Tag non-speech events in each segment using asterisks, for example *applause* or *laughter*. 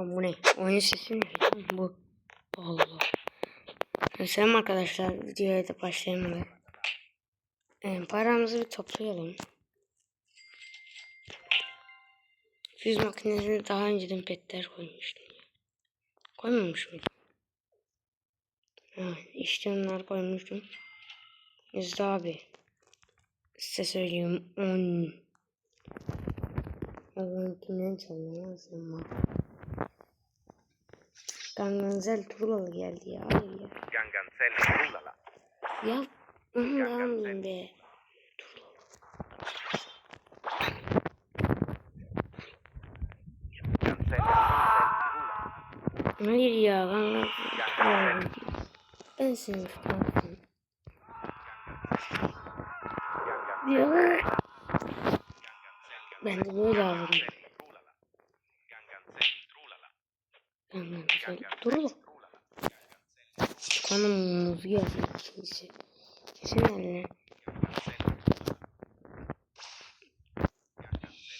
Lan bu ne? Oyun sesi mi? Bu. Allah. Selam arkadaşlar. Videoya da başlayalım. Ee, paramızı bir toplayalım. Füz makinesine daha önceden petler koymuştum. Koymamış mıydım? Ha, işte onları koymuştum. Yüzde abi. Size söyleyeyim 10. Allah'ın kimden çalıyor sen bak. Ganganzel Turlalı geldi ya. Hayır ya. Ganganzelli Trullala. Ya Allah'ım be. Hayır ya Ganganzel Turlalı. Ben seni tutamam. Ya. Ben de böyle alırım. Ganganzel Turlalı. Kanım muz geldi ikincisi. Kesin eline.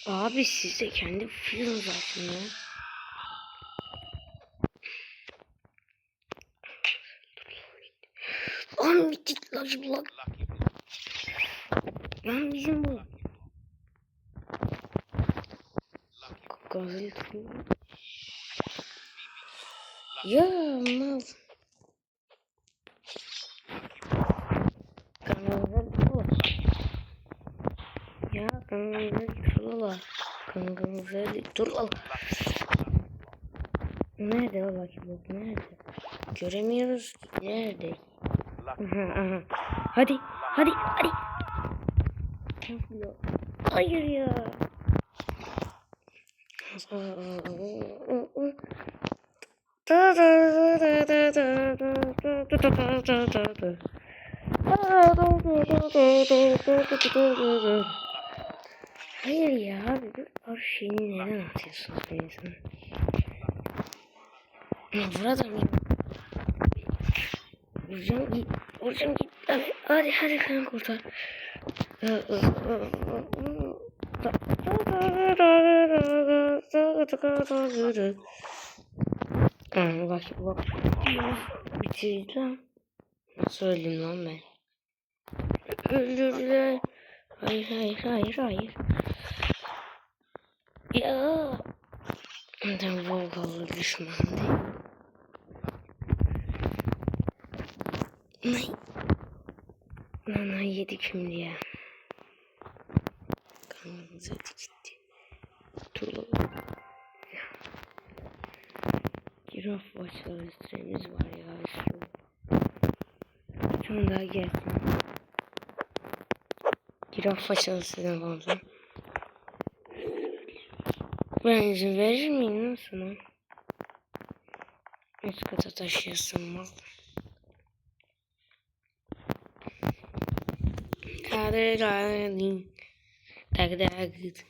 Abi siz de kendi film zaten ya. Lan bitik lan lan. Lan bizim bu. Gazel Ya mal. Kanalda bu. Ya kanalda Turla. Kanalda Turla. Nerede o bakayım bak nerede? Göremiyoruz ki nerede? Aha, *laughs* aha. Hadi hadi hadi. Hayır ya. Hayır ya abi. Abi şeyini neden atıyorsunuz bu? Ya burada mı? Vuracağım git. Vuracağım git. Hadi hadi, sen kurtar. Aa, bak bak. Bitirdi lan. Nasıl öldüm lan ben? Öldürdüler. Hayır hayır hayır hayır. Ya. Ben Volgalı düşman değil. Nay. Nana yedik şimdi ya. Kanımız hadi gitti. Giraf başları süremiz var ya. Şu. Bir tane daha gelsin. Giraf başları sürem fazla. Ben izin verir miyim lan sana? Üst kata taşıyasın bak. Kararın. Tak tak.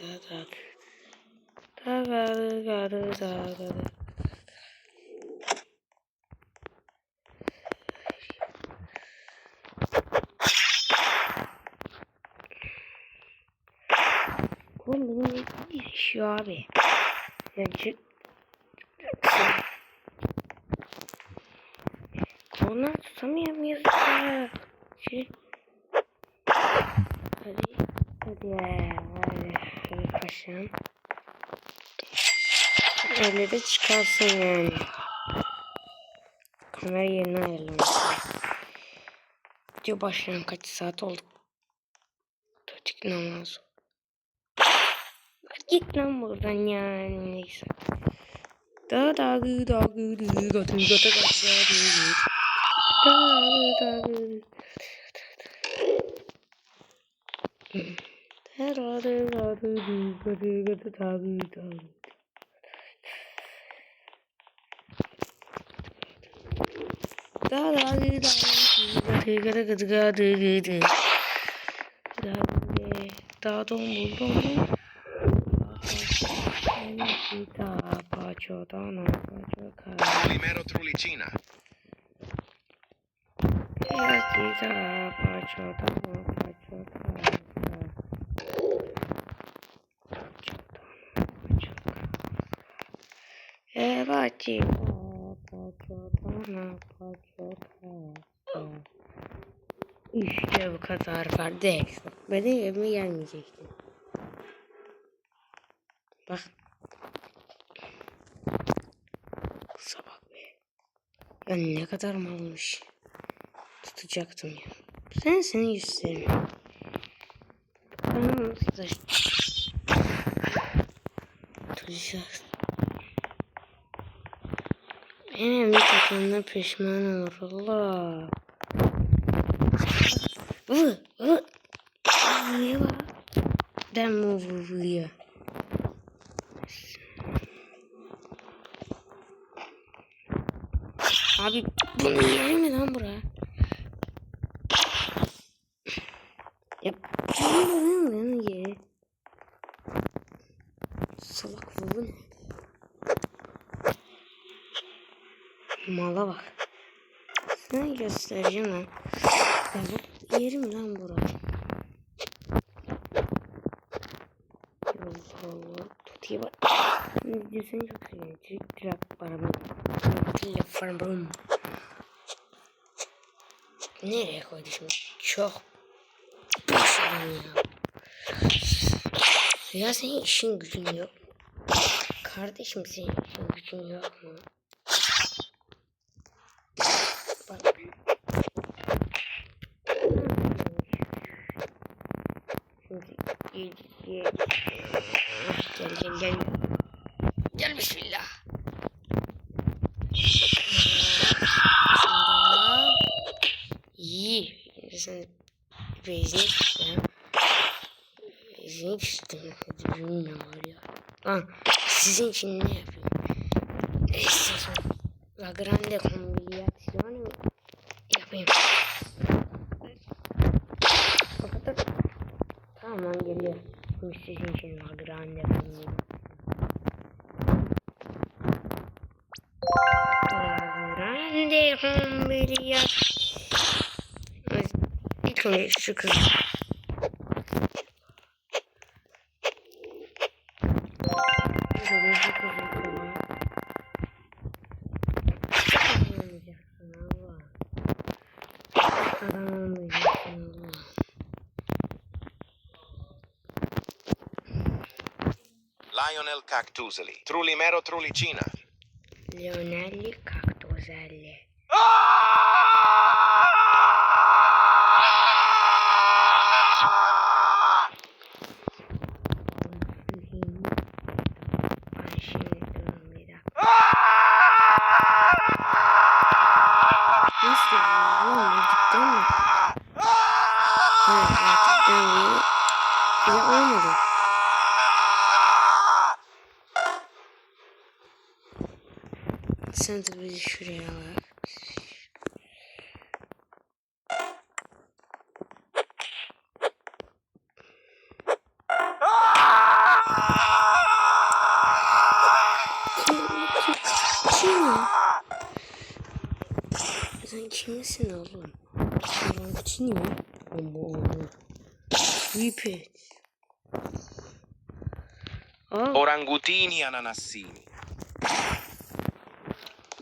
ben. Dagı dagı. Oğlum benim bir yaşıyor abi. Yani şu... Kolundan tutamıyorum yazık ya. Şey... Hadi. Hadi. Hadi. Paşam. Öyle de çıkarsın yani. Kamera yerine ayarlamış. Video başlayan kaç saat oldu? Tutik namaz. Git lan buradan yani neyse. Da da gı da gı dı gatı gatı gatı gatı Daha don buldum. Kita pacho dana pacho kara. Primero trulicina. Kita pacho Kara. İşte bu kadar kardeş. Bak benim evime gelmeyecektin. Bak. Kısa bak be. Ya ne kadar malmış. Tutacaktım ya. Sen seni göstereyim. Ben. Tutacak. Benim takımda pişman olur. Allah. Vı vı. Var? Demo vuruyor. Abi bunu yer mi lan bura? Ya bunu lan ye. Salak bu ne? Mala bak. Sana göstereceğim lan. Ya bu yerim lan bura. Allah Allah. Tutuya bak. Videosunu çok seviyorum. Trik trak araba. Telefonum. Nereye koydu şimdi? Çok. Ya senin işin gücün yok. Kardeşim senin işin gücün yok mu? Gel gel gel gel gel. Bismillah. İyi. Sen çıktın. Hadi bilmiyorum ya. Lan sizin için ne yapayım? Ne istiyorsun? La Grande Combinazione Bu sizin için Grande Combinazione. Grande Combinazione. İlk şu kız. Lionel Cactuseli. Trulimero trulicina. Leonelli Cactoselli. Ay kimsin oğlum? Çin mi? Ama oğlum. Repeat. Aa, Orangutini ananassini.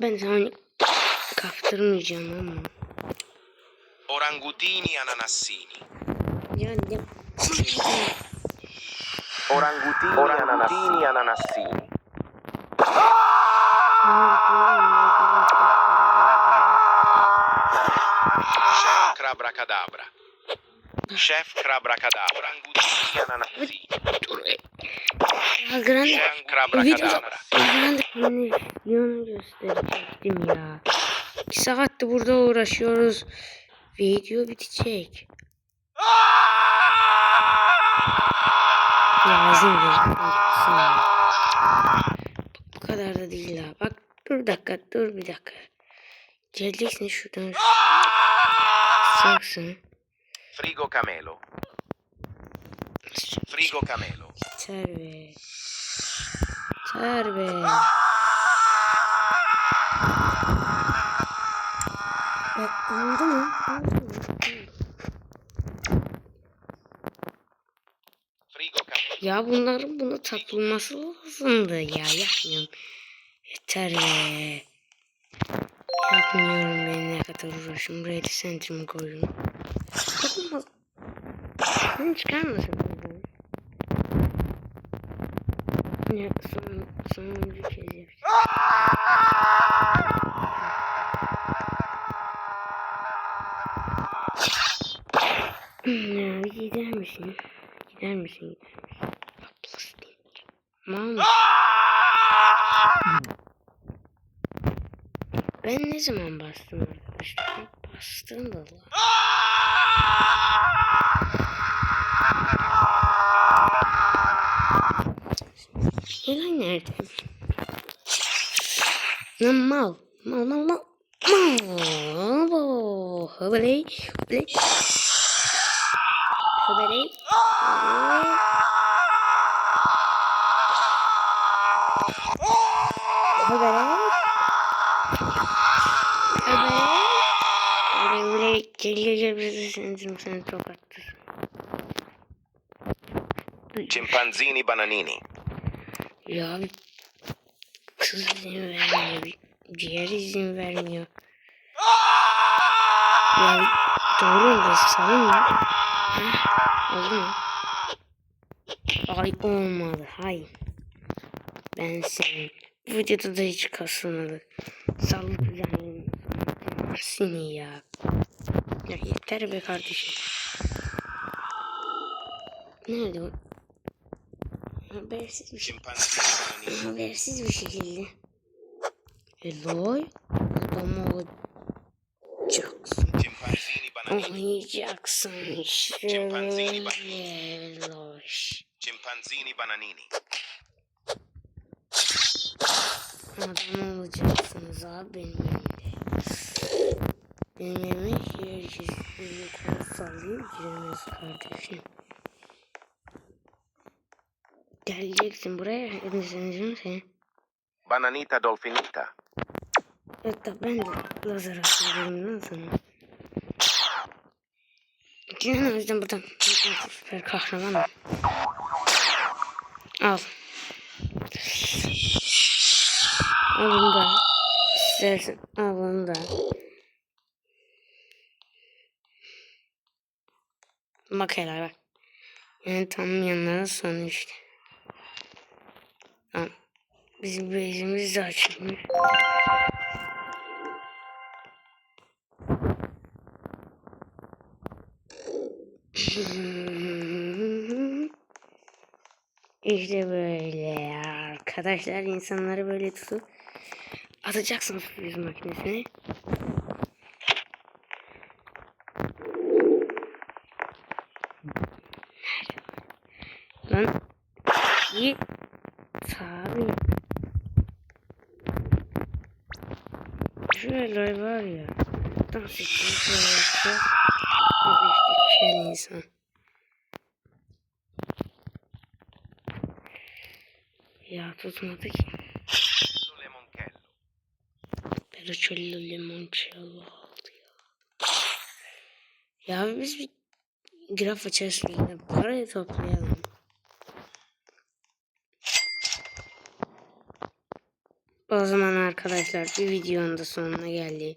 ben sana kaptırmayacağım ama. Orangutini ananassini. Ya ne? Orangutini, Orangutini ananassini. Chef Chef. Ya Grande Chef. Grande Combinasyonu gösterecektim ya. İki saattir burada uğraşıyoruz. Video bitecek. İzin ver. Bu kadar da değil ha. Bak dur dakika dur bir dakika. Geleceksin şuradan. Sıcaksın. Frigo camelo. Frigo camelo. Yeter be. Yeter be. Bak oldu mu? Oldu mu? Frigo camelo. Ya bunların bunu takılması lazımdı ya yapmıyorum. Yeter be. Yapmıyorum ben ne kadar uğraşım. Ready center'ımı koydum. Bunu çıkarmasın buradan. Ne son, sonuncu kez yapacağım. Ya gider misin? Gider misin? Gider misin? Mal mısın? Ben ne zaman bastım arkadaşlar? Bastım da lan. Helal nerede? Lan mal. Mal mal mal. Mal. Mal. Hıbıley. Hıbıley. Hıbıley. Hıbıley. Hıbıley. Hıbıley. Hıbıley hıbıley. Gel Chimpanzini bananini. Ya bir kız izin vermiyor. Diğer izin vermiyor. Ya doğru salın ya. Ha? Oldu mu? Ay olmadı. Hay. Ben senin. Bu videoda da hiç kasılmadı. Sallık yani. Seni ya. Ya yeter be kardeşim. Nerede o? Habersiz bir şey. Habersiz bir şekilde. Eloy adam olacaksın. Oynayacaksın. Eloy. Chimpanzini bananini. Adam olacaksınız abi benim elimde. Benim elime herkes böyle kol sallıyor giremez kardeşim. Geleceksin buraya. Hepinizin seni. Bananita dolfinita. Hatta ben de lazer atıyorum sana. Cihan o yüzden buradan süper kahramanım. Al. Al bunu da. İstersen al bunu da. Bak bak. Yani tam yanlara sonu işte. Bizim bezimiz de açılmış. *laughs* İşte böyle arkadaşlar insanları böyle tutup atacaksınız füze makinesine. Lan iyi tabi. Şöyle var ya. Ya tutmadı ki. Perocello limoncello aldı ya. Ya biz bir graf içerisinde parayı toplayalım. O zaman arkadaşlar bir videonun da sonuna geldi.